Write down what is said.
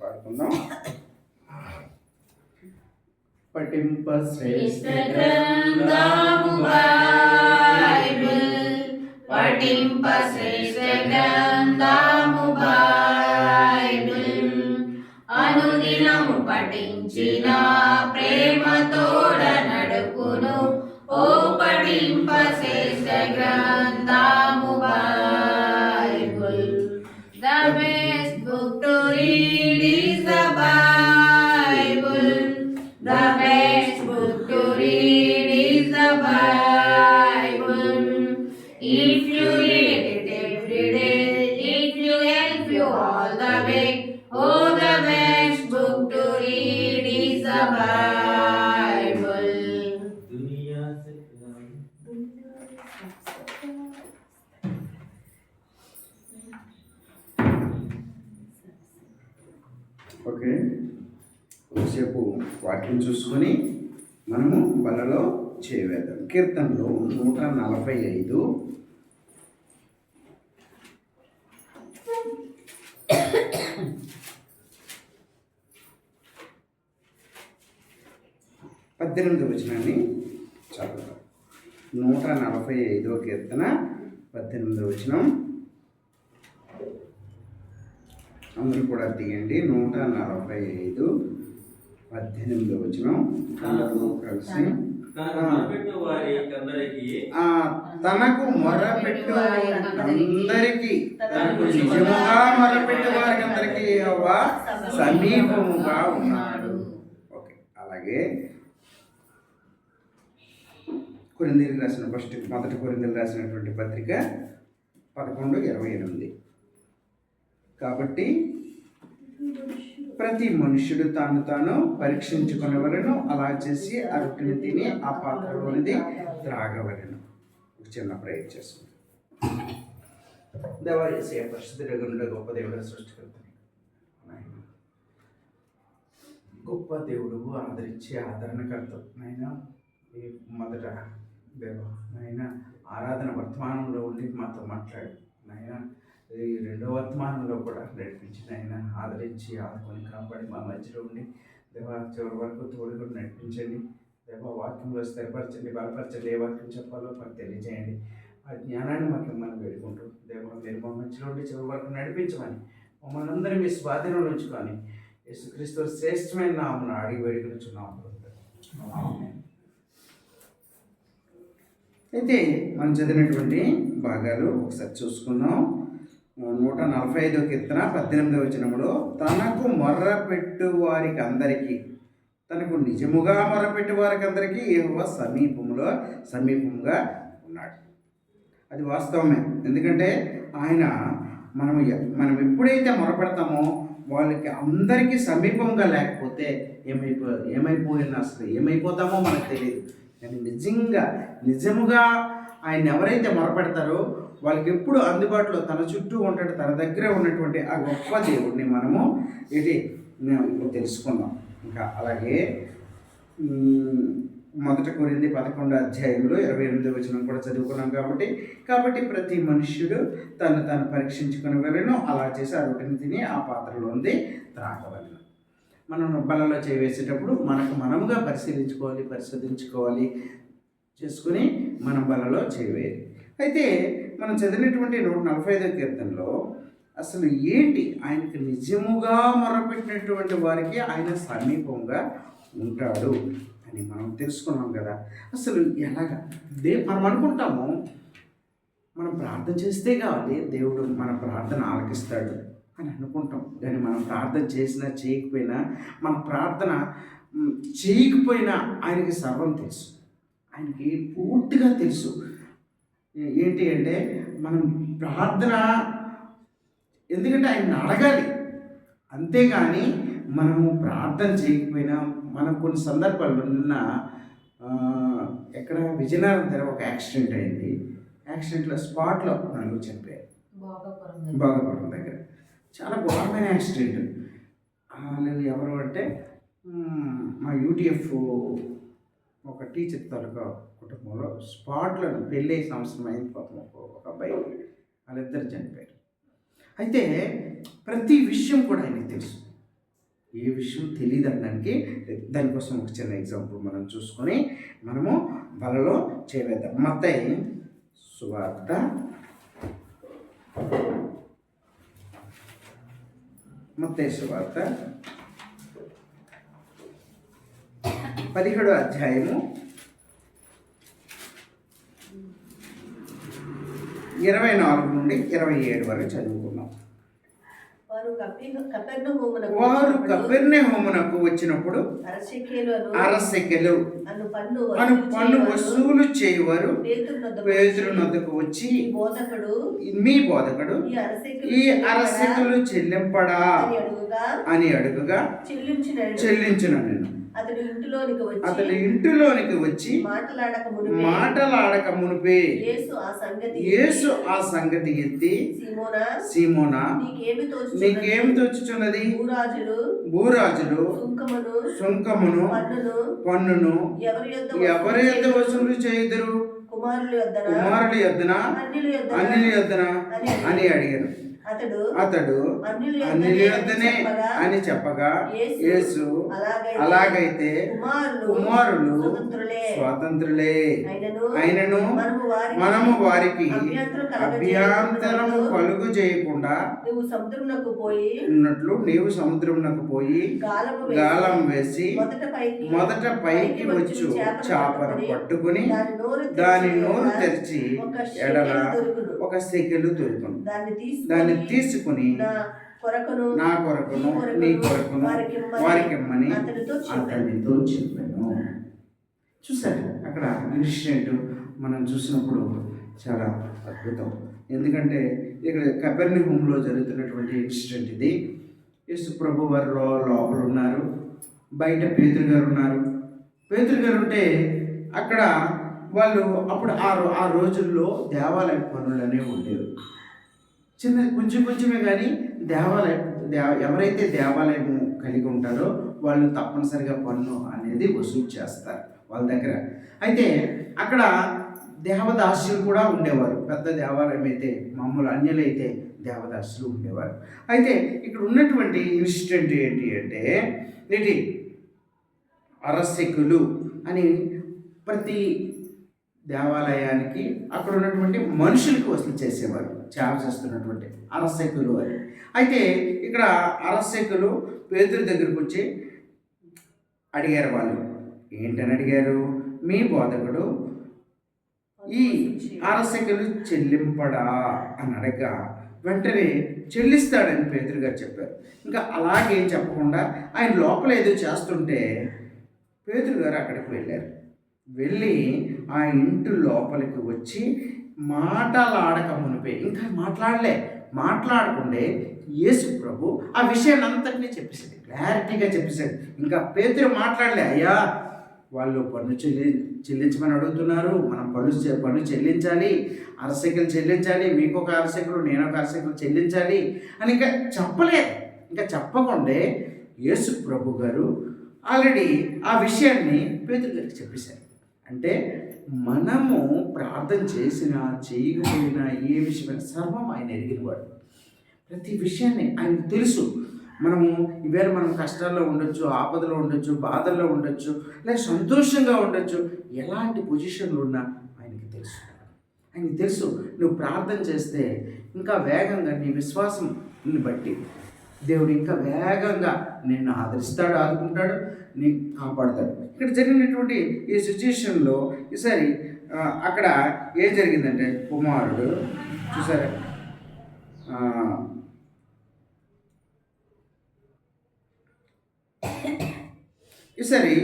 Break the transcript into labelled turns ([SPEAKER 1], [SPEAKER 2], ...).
[SPEAKER 1] పాడుకుందాం. పఠింప శ్రేష్ఠ
[SPEAKER 2] గ్రంథము బైబిల్ పఠింప శ్రేష్ఠ గ్రంథము బైబిల్ అనుదినము పఠించిన ప్రేమతోడ నడుకును ఓ పఠింప శ్రేష్ఠ గ్రంథము బైబిల్
[SPEAKER 1] కాసేపు వాక్యం చూసుకొని మనము బలలో చేయవేద్దాం కీర్తనలో నూట నలభై ఐదు. పద్దెనిమిది వచనాన్ని చదువుతాం నూట నలభై ఐదో కీర్తన పద్దెనిమిది వచనం. అందరూ కూడా తీయండి. నూట నలభై ఐదు. పద్దెనిమిది వచనం. అందరూ కలిసి
[SPEAKER 3] తనకు మొరపెట్టు వారి అందరికి.
[SPEAKER 1] ఆ, తనకు మొరపెట్టు అందరికి తనకు నిజముగా మొరపెట్టు వారికి అందరికీ సమీపముగా ఉన్నాడు. ఓకే అలాగే. కొరిందీలు రాసిన ఫస్ట్ మొదటి కొరిందీలు రాసినటువంటి పత్రిక పదకొండు ఇరవై ఎనిమిది. కాబట్టి ప్రతి మనుష్యుడు తాను తాను పరీక్షించుకునేవలను అలా చేసి ఆ తిని ఆ పాత్రలోనిది త్రాగవలను. ఒక చిన్న ప్రయత్నం చేసుకుంటాం దేవాలయ పరిస్థితి రగుండ గొప్ప దేవుడు సృష్టికర్త గొప్ప దేవుడు ఆదరించే ఆదరణకర్త. నాయన మొదట దేవ నాయన ఆరాధన వర్తమానంలో ఉండి మాతో మాట్లాడు. నాయన ఈ రెండో వర్తమానంలో కూడా నడిపించి ఆయన ఆదరించి ఆదుకొని కాపాడి మా మధ్యలో ఉండి దేవా చివరి వరకు తోడుగా నడిపించండి. దేవా వాక్యంలో స్థిరపరచండి బలపరచండి ఏ వాక్యం చెప్పాలో మాకు తెలియజేయండి. ఆ జ్ఞానాన్ని మాకు మనం వేడుకుంటూ దేవా మీరు మా మధ్యలో ఉండి చివరి వరకు నడిపించమని మమ్మల్ని అందరినీ మీ స్వాధీనంలో ఉంచుకొని యేసుక్రీస్తు శ్రేష్టమైన నామను అడిగి వేడుకొచ్చున్నాము అయితే మనం చదివినటువంటి భాగాలు ఒకసారి చూసుకుందాం. నూట నలభై ఐదో కీర్తన పద్దెనిమిది వచ్చినప్పుడు తనకు మొర్రపెట్టు వారికి అందరికీ తనకు నిజముగా మొరపెట్టు వారికి అందరికీ యెహోవా సమీపంలో సమీపంగా ఉన్నాడు. అది వాస్తవమే. ఎందుకంటే ఆయన మనం మనం ఎప్పుడైతే మొరపెడతామో వాళ్ళకి అందరికీ సమీపంగా లేకపోతే ఏమైపో ఏమైపోయినా అసలు ఏమైపోతామో మనకు తెలియదు. కానీ నిజంగా నిజముగా ఆయన ఎవరైతే మొరపెడతారో వాళ్ళకి ఎప్పుడు అందుబాటులో తన చుట్టూ ఉంటాడు తన దగ్గర ఉన్నటువంటి ఆ గొప్ప దేవుడిని మనము ఇది తెలుసుకుందాం. ఇంకా అలాగే మొదట కోరింది పదకొండు అధ్యాయంలో ఇరవై ఎనిమిది వచనం కూడా చదువుకున్నాం కాబట్టి కాబట్టి ప్రతి మనుష్యుడు తను తాను పరీక్షించుకుని వెళ్ళను అలా చేసి ఆ రొట్టెని తిని ఆ పాత్రలో ఉంది త్రాగవలను. మనం బలలో చేవేసేటప్పుడు మనకు మనముగా పరిశీలించుకోవాలి పరిశోధించుకోవాలి చేసుకుని మనం బలలో చేయవేయాలి అయితే మనం చదివినటువంటి నూట నలభై ఐదో కీర్తనలో అసలు ఏంటి ఆయనకి నిజముగా మొరపెట్టినటువంటి వారికి ఆయన సమీపంగా ఉంటాడు అని మనం తెలుసుకున్నాం కదా. అసలు ఎలాగా? దే మనం అనుకుంటాము మనం ప్రార్థన చేస్తే కావాలి దేవుడు మన ప్రార్థన ఆలకిస్తాడు అని అనుకుంటాం. కానీ మనం ప్రార్థన చేసినా చేయకపోయినా మన ప్రార్థన చేయకపోయినా ఆయనకి సర్వం తెలుసు. ఆయనకి పూర్తిగా తెలుసు. ఏంటి అంటే మనం ప్రార్థన ఎందుకంటే ఆయన అడగాలి. అంతేగాని మనము ప్రార్థన చేయకపోయినా మనం కొన్ని సందర్భాల్లో నిన్న ఎక్కడ విజయనగరం దగ్గర ఒక యాక్సిడెంట్ అయింది. యాక్సిడెంట్లో స్పాట్లో నలుగురు చనిపోయారు. భోగపురం దగ్గర. చాలా ఘోరమైన యాక్సిడెంట్. వాళ్ళు ఎవరు అంటే మా యూటీఎఫ్ ఒక టీచర్ తాలూకా కుటుంబంలో స్పాట్లను పెళ్ళి సంవత్సరం అయింది పాపం ఒక అబ్బాయి వాళ్ళిద్దరు చనిపోయారు. అయితే ప్రతి విషయం కూడా ఆయనకి తెలుసు. ఏ విషయం తెలియదు అనడానికి దానికోసం ఒక చిన్న ఎగ్జాంపుల్ మనం చూసుకొని మనము బలలో చేవేద్దాం. మత్తయి సువార్త. మత్తయి సువార్త. పదిహేడో అధ్యాయము. ఇరవై నాలుగు నుండి ఇరవై ఏడు వరకు చదువుకున్నాం
[SPEAKER 4] వారు
[SPEAKER 1] కపెర్నే హోమునకు వచ్చినప్పుడు
[SPEAKER 4] అరసెకేలు అను పన్ను వసూలు
[SPEAKER 1] పన్ను
[SPEAKER 4] చేయవారు
[SPEAKER 1] వసూలు చేయవారు.
[SPEAKER 4] పేతురు నొద్దకు వచ్చి,
[SPEAKER 1] మీ బోధకుడు
[SPEAKER 4] ఈ అరసెకులు చెల్లింపడా అని అడుగుగా
[SPEAKER 1] అని అడుగుగా
[SPEAKER 4] చెల్లించిన
[SPEAKER 1] చెల్లించిన నేను
[SPEAKER 4] అతడు ఇంటిలోనికి
[SPEAKER 1] అతడు
[SPEAKER 4] వచ్చి
[SPEAKER 1] ఇంటిలోనికి వచ్చి
[SPEAKER 4] మాట్లాడక మునిపే
[SPEAKER 1] మాటలాడక మునిపే
[SPEAKER 4] యేసు ఆ సంగతి
[SPEAKER 1] యేసు ఆ సంగతి ఎత్తి
[SPEAKER 4] సీమోనా
[SPEAKER 1] సీమోనా
[SPEAKER 4] నీకేమి తోచుచున్నది?
[SPEAKER 1] నీకేం తోచుచున్నది?
[SPEAKER 4] భూరాజులు
[SPEAKER 1] భూరాజులు
[SPEAKER 4] సుంకమును
[SPEAKER 1] సుంకమును
[SPEAKER 4] పన్నును
[SPEAKER 1] పన్నును
[SPEAKER 4] ఎవరి యొద్ద
[SPEAKER 1] ఎవరి
[SPEAKER 4] చేయుదురు?
[SPEAKER 1] వసూలు చేయుదురు?
[SPEAKER 4] కుమారుల యొద్దన?
[SPEAKER 1] కుమారుడి యొద్దన? అన్నిల యొద్దన?
[SPEAKER 4] అని
[SPEAKER 1] అని అడిగాను
[SPEAKER 4] అతడు
[SPEAKER 1] అని చెప్పగా
[SPEAKER 4] యేసు అలాగైతే కుమారులు స్వతంత్రులే. అయినను
[SPEAKER 1] అయినను
[SPEAKER 4] మనము వారికి
[SPEAKER 1] అభ్యంతరము కలుగు చేయకుండా
[SPEAKER 4] నువ్వు సముద్రమునకు పోయి
[SPEAKER 1] ఉన్నట్లు నీవు సముద్రమునకు పోయి గాలం వేసి
[SPEAKER 4] మొదట పైకి
[SPEAKER 1] వచ్చు చేపను పట్టుకుని
[SPEAKER 4] దాని నోరు తెరిచి ఎడల. ఒక
[SPEAKER 1] సెకెలు దొరుకును.
[SPEAKER 4] దాన్ని
[SPEAKER 1] దాన్ని
[SPEAKER 4] తీసుకొని నా కొరకును
[SPEAKER 1] నా కొరకును నీ కొరకును వారికి ఇమ్మని
[SPEAKER 4] అతనితో చెప్పాను.
[SPEAKER 1] చూసారు? అక్కడ ఇన్సిడెంట్ మనం చూసినప్పుడు చాలా అద్భుతం. ఎందుకంటే ఇక్కడ కబెర్ని హోమ్లో జరుగుతున్నటువంటి ఇన్సిడెంట్ ఇది. యేసు ప్రభు వారు లో- లోపల ఉన్నారు. బయట పేతురు గారు ఉన్నారు. పేతురు గారు ఉంటే అక్కడ వాళ్ళు అప్పుడు ఆ రో- ఆ రోజుల్లో దేవాలయ పనులు అనేవి ఉండేవి. చిన్న కొంచెం కొంచెమే కానీ దేవాలయం దేవ ఎవరైతే దేవాలయం కలిగి ఉంటారో వాళ్ళు తప్పనిసరిగా పన్ను అనేది వసూలు చేస్తారు వాళ్ళ దగ్గర. అయితే అక్కడ దేవదాసులు కూడా ఉండేవారు. పెద్ద దేవాలయం అయితే మామూలు అన్యులైతే దేవదాసులు ఉండేవారు. అయితే ఇక్కడ ఉన్నటువంటి ఇన్సిడెంట్ ఏంటి అంటే ఏంటి? అరసికులు అని ప్రతి దేవాలయానికి అక్కడ ఉన్నటువంటి మనుషులకు వసూలు చేసేవారు. సేవ చేస్తున్నటువంటి అరసెకులు అని. అయితే ఇక్కడ అరసెకులు పేదల దగ్గరకు వచ్చి అడిగారు వాళ్ళు ఏంటని అడిగారు? మీ బోధకుడు ఈ అరసెకులు చెల్లింపడా? అని అడగా వెంటనే చెల్లిస్తాడని పేదరు గారు చెప్పారు. ఇంకా అలాగే చెప్పకుండా ఆయన లోపల ఏదో చేస్తుంటే పేదరు గారు అక్కడికి వెళ్ళారు. వెళ్ళి ఆ ఇంటి లోపలికి వచ్చి మాటలాడక మునిపే. ఇంకా మాట్లాడలే. మాట్లాడకుండే యేసు ప్రభు ఆ విషయాన్ని అంతటినీ చెప్పేసాడు క్లారిటీగా చెప్పేశాడు. ఇంకా పేతురు మాట్లాడలే అయ్యా వాళ్ళు పన్ను చెల్లి చెల్లించమని అడుగుతున్నారు. మనం పన్ను పన్ను చెల్లించాలి. అరసెకలు చెల్లించాలి. మీకు ఒక అరసెకలు నేను ఒక అరసెకలు చెల్లించాలి. అని ఇంకా చెప్పలేదు ఇంకా చెప్పకుండే యేసు ప్రభు గారు ఆల్రెడీ ఆ విషయాన్ని పేతురు గారికి చెప్పేశారు. అంటే మనము ప్రార్థన చేసినా చేయకపోయినా ఏ విషయమైనా సర్వం ఆయన ఎరిగినవాడు ప్రతి విషయాన్ని ఆయనకు తెలుసు. మనము ఈవేళ మనం కష్టాల్లో ఉండొచ్చు ఆపదలో ఉండొచ్చు బాధల్లో ఉండొచ్చు లేదా సంతోషంగా ఉండొచ్చు ఎలాంటి పొజిషన్లు ఉన్నా ఆయనకి తెలుసు. ఆయనకి తెలుసు నువ్వు ప్రార్థన చేస్తే ఇంకా వేగంగా నీ విశ్వాసం బట్టి దేవుడు ఇంకా వేగంగా నిన్ను ఆదరిస్తాడు ఆదుకుంటాడు నీ కాపాడతాడు. ఇక్కడ జరిగినటువంటి ఈ సిచ్యుయేషన్లో ఈసారి అక్కడ ఏం జరిగిందంటే కుమారుడు చూసారా? ఈసారి